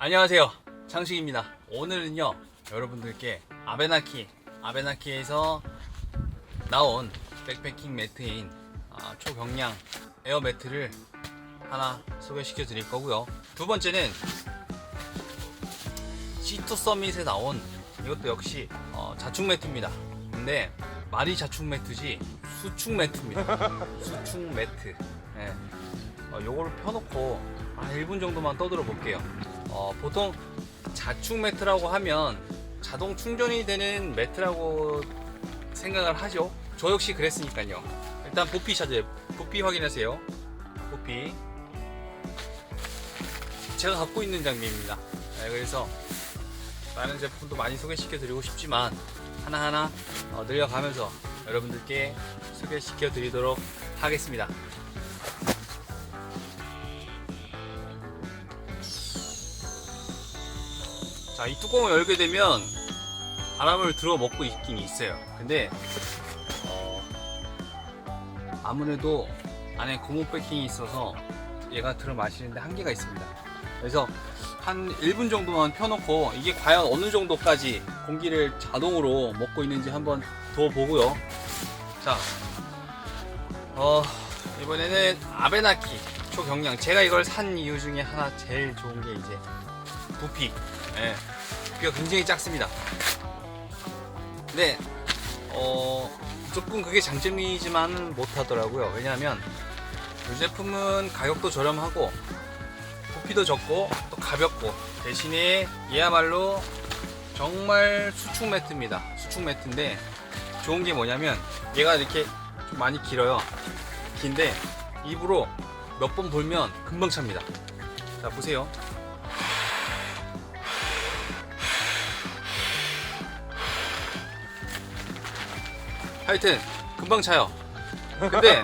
안녕하세요. 창식입니다. 오늘은요 여러분들께 아베나키 아베나키에서 나온 백패킹 매트인 아, 초경량 에어 매트를 하나 소개시켜 드릴 거고요. 두 번째는 C2 서밋에 나온 이것도 역시 어, 자축 매트입니다. 근데 말이 자축 매트지 수축 매트입니다. 수축 매트. 예. 어, 요거를 펴놓고 한 1분 정도만 떠들어 볼게요. 어, 보통 자축 매트라고 하면 자동 충전이 되는 매트라고 생각을 하죠. 저 역시 그랬으니까요. 일단 부피 찾아요. 부피 확인하세요. 부피. 제가 갖고 있는 장비입니다. 네, 그래서 다른 제품도 많이 소개시켜 드리고 싶지만 하나하나 어, 늘려가면서 여러분들께 소개시켜 드리도록 하겠습니다. 자, 이 뚜껑을 열게 되면 바람을 들어 먹고 있긴 있어요. 근데 어, 아무래도 안에 고무 패킹이 있어서 얘가 들어 마시는데 한계가 있습니다. 그래서 한 1분 정도만 펴놓고 이게 과연 어느 정도까지 공기를 자동으로 먹고 있는지 한번 더 보고요. 자, 어, 이번에는 아베나키 초경량. 제가 이걸 산 이유 중에 하나 제일 좋은 게 이제 부피. 예, 부피가 굉장히 작습니다. 근데 어, 조금 그게 장점이지만 못하더라고요. 왜냐하면 이 제품은 가격도 저렴하고 부피도 적고 또 가볍고 대신에 얘야말로 정말 수축 매트입니다. 수축 매트인데 좋은 게 뭐냐면 얘가 이렇게 좀 많이 길어요. 긴데 입으로 몇 번 불면 금방 찹니다. 자 보세요. 하여튼 금방 차요. 근데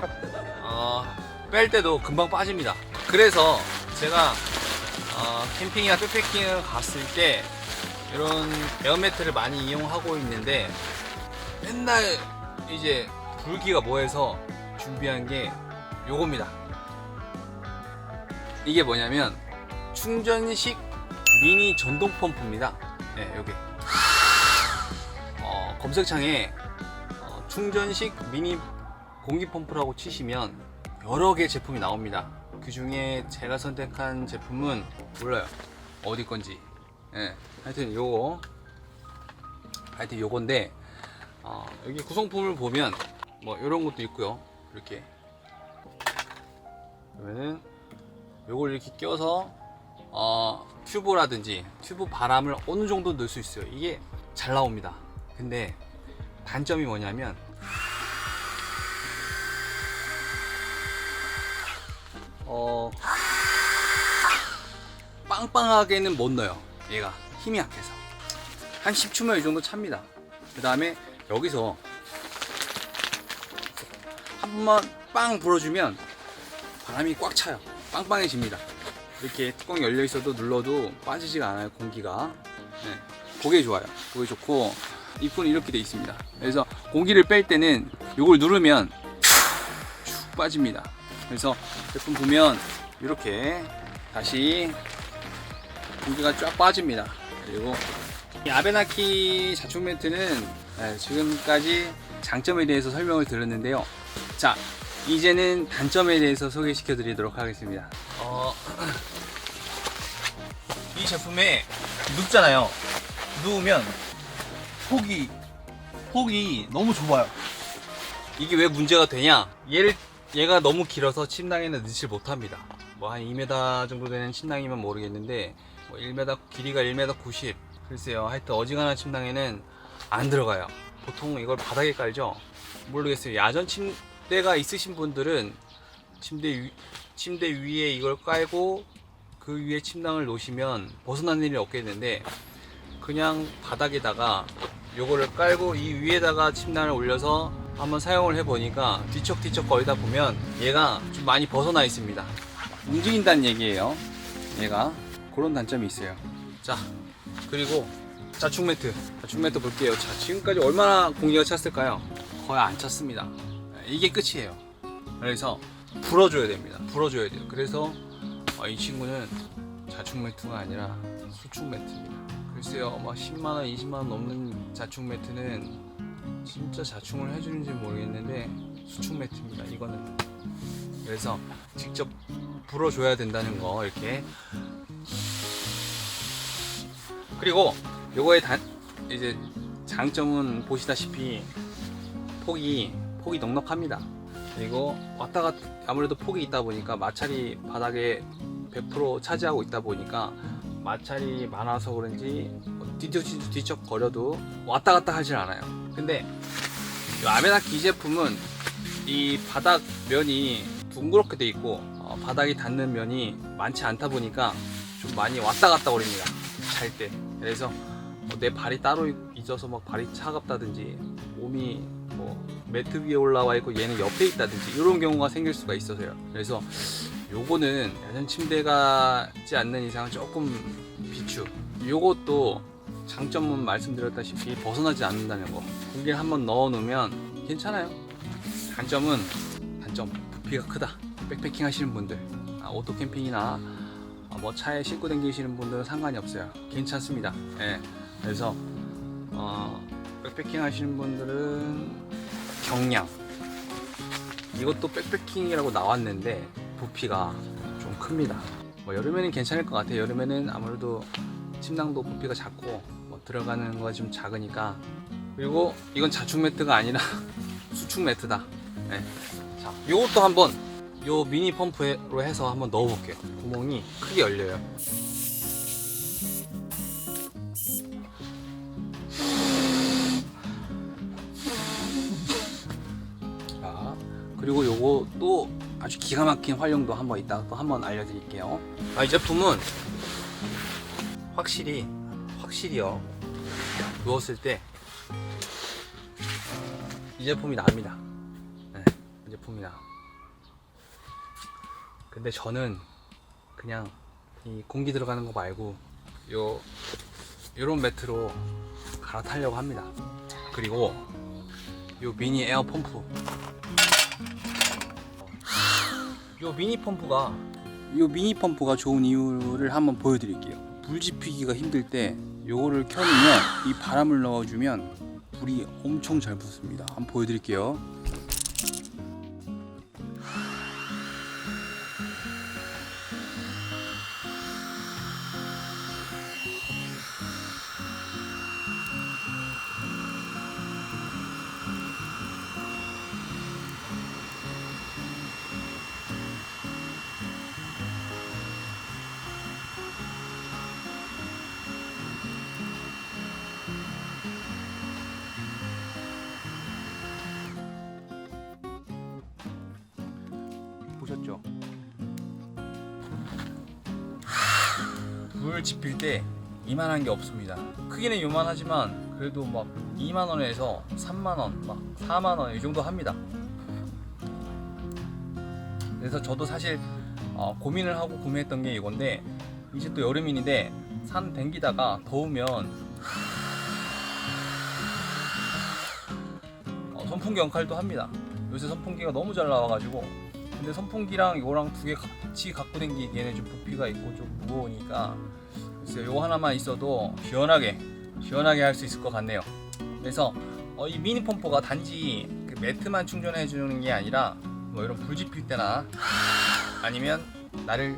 어, 뺄 때도 금방 빠집니다. 그래서 제가 어, 캠핑이나 백패킹을 갔을 때 이런 에어매트를 많이 이용하고 있는데 맨날 이제 불기가 뭐해서 준비한 게 요겁니다. 이게 뭐냐면 충전식 미니 전동 펌프입니다. 네, 여기. 어, 검색창에 어, 충전식 미니 공기 펌프라고 치시면 여러 개 제품이 나옵니다. 그 중에 제가 선택한 제품은 몰라요. 어디 건지. 예. 하여튼 요거. 하여튼 요건데, 어, 여기 구성품을 보면 뭐 이런 것도 있고요. 이렇게. 그러면은 요걸 이렇게 껴서 어, 튜브라든지 튜브 바람을 어느 정도 넣을 수 있어요. 이게 잘 나옵니다. 근데 단점이 뭐냐면 어 빵빵하게는 못 넣어요. 얘가 힘이 약해서 한 10초면 이 정도 찹니다. 그 다음에 여기서 한 번만 빵 불어주면 바람이 꽉 차요. 빵빵해집니다. 이렇게 뚜껑이 열려 있어도 눌러도 빠지지가 않아요. 공기가. 네. 그게 좋아요. 그게 좋고 입구는 이렇게 돼 있습니다. 그래서 공기를 뺄 때는 이걸 누르면 쭉 빠집니다. 그래서 제품 보면 이렇게 다시 공기가 쫙 빠집니다. 그리고 이 아베나키 자축 매트는 네, 지금까지 장점에 대해서 설명을 드렸는데요. 자, 이제는 단점에 대해서 소개시켜 드리도록 하겠습니다. 어, 이 제품에 눕잖아요. 누우면 폭이 폭이 너무 좁아요. 이게 왜 문제가 되냐? 얘를 얘가 너무 길어서 침낭에는 넣질 못합니다. 뭐 한 2m 정도 되는 침낭이면 모르겠는데 뭐 1m 길이가 1m 90 글쎄요. 하여튼 어지간한 침낭에는 안 들어가요. 보통 이걸 바닥에 깔죠. 모르겠어요. 야전 침대가 있으신 분들은 침대 위, 침대 위에 이걸 깔고 그 위에 침낭을 놓으시면 벗어나는 일이 없겠는데 그냥 바닥에다가 요거를 깔고 이 위에다가 침낭을 올려서 한번 사용을 해보니까 뒤척뒤척 거리다 보면 얘가 좀 많이 벗어나 있습니다. 움직인다는 얘기예요. 얘가 그런 단점이 있어요. 자 그리고 자축 매트 자축 매트 볼게요. 자 지금까지 얼마나 공기가 찼을까요? 거의 안 찼습니다. 이게 끝이에요. 그래서 불어줘야 됩니다. 불어줘야 돼요. 그래서 어, 이 친구는 자축 매트가 아니라 수축 매트입니다. 글쎄요, 막 10만 원, 20만 원 넘는 자축 매트는 진짜 자축을 해주는지 모르겠는데 수축 매트입니다. 이거는 그래서 직접 불어줘야 된다는 거 이렇게 그리고 요거의 단 이제 장점은 보시다시피 폭이 폭이 넉넉합니다. 그리고 왔다 갔다 아무래도 폭이 있다 보니까 마찰이 바닥에 100% 차지하고 있다 보니까 마찰이 많아서 그런지 뭐 뒤척 뒤척 거려도 왔다 갔다 하질 않아요. 근데 이 아메나키 이 제품은 이 바닥 면이 둥그렇게 돼 있고 어, 바닥이 닿는 면이 많지 않다 보니까 좀 많이 왔다 갔다 거립니다. 잘 때. 그래서 뭐 내 발이 따로 있어서 막 발이 차갑다든지 몸이 뭐 매트 위에 올라와 있고 얘는 옆에 있다든지 이런 경우가 생길 수가 있어서요. 그래서 요거는 야전 침대가 있지 않는 이상 조금 비추. 요것도 장점은 말씀드렸다시피 벗어나지 않는다는 거. 공기를 한번 넣어 놓으면 괜찮아요. 단점은 단점 부피가 크다. 백패킹 하시는 분들, 아, 오토 캠핑이나 아, 뭐 차에 싣고 다니시는 분들은 상관이 없어요. 괜찮습니다. 예. 그래서 어, 백패킹 하시는 분들은 경량 이것도 백패킹이라고 나왔는데 부피가 좀 큽니다. 뭐 여름에는 괜찮을 것 같아요. 여름에는 아무래도 침낭도 부피가 작고 뭐 들어가는 거좀 작으니까 그리고 이건 자축 매트가 아니라 수축 매트다. 네. 자, 요것도 한번 요 미니 펌프로 해서 한번 넣어볼게요. 구멍이 크게 열려요. 자, 그리고 요거 또 아주 기가 막힌 활용도 한번 이따가 또 한번 알려드릴게요. 아, 이 제품은 확실히 확실히요 누웠을 때 이 제품이 납니다. 네, 이 제품이 나. 근데 저는 그냥 이 공기 들어가는 거 말고 요 요런 매트로 갈아타려고 합니다. 그리고 요 미니 에어 펌프 요 미니 펌프가 요 미니 펌프가 좋은 이유를 한번 보여드릴게요. 불 지피기가 힘들 때 요거를 켜놓으면 이 바람을 넣어주면 불이 엄청 잘 붙습니다. 한번 보여드릴게요. 불 지필 때 이만한 게 없습니다. 크기는 요만하지만 그래도 막 2만 원에서 3만 원, 막 4만 원 이 정도 합니다. 그래서 저도 사실 어, 고민을 하고 구매했던 게 이건데 이제 또 여름인데 산 댕기다가 더우면 어, 선풍기 역할도 합니다. 요새 선풍기가 너무 잘 나와가지고 근데 선풍기랑 이거랑 두 개 같이 갖고 다니기에는 좀 부피가 있고 좀 무거우니까 글쎄요 요거 하나만 있어도 시원하게 시원하게 할 수 있을 것 같네요. 그래서 어, 이 미니 펌프가 단지 그 매트만 충전해 주는 게 아니라 뭐 이런 불 지필 때나 아니면 나를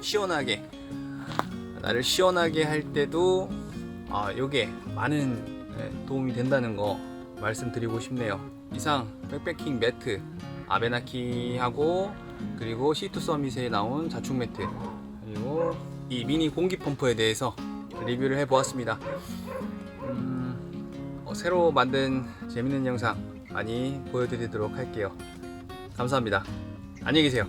시원하게 나를 시원하게 할 때도 아 요게 많은 네, 도움이 된다는 거 말씀드리고 싶네요. 이상 백패킹 매트 아베나키하고 그리고 C2 서밋에 나온 자축 매트 그리고 이 미니 공기 펌프에 대해서 리뷰를 해보았습니다. 음, 어, 새로 만든 재밌는 영상 많이 보여드리도록 할게요. 감사합니다. 안녕히 계세요.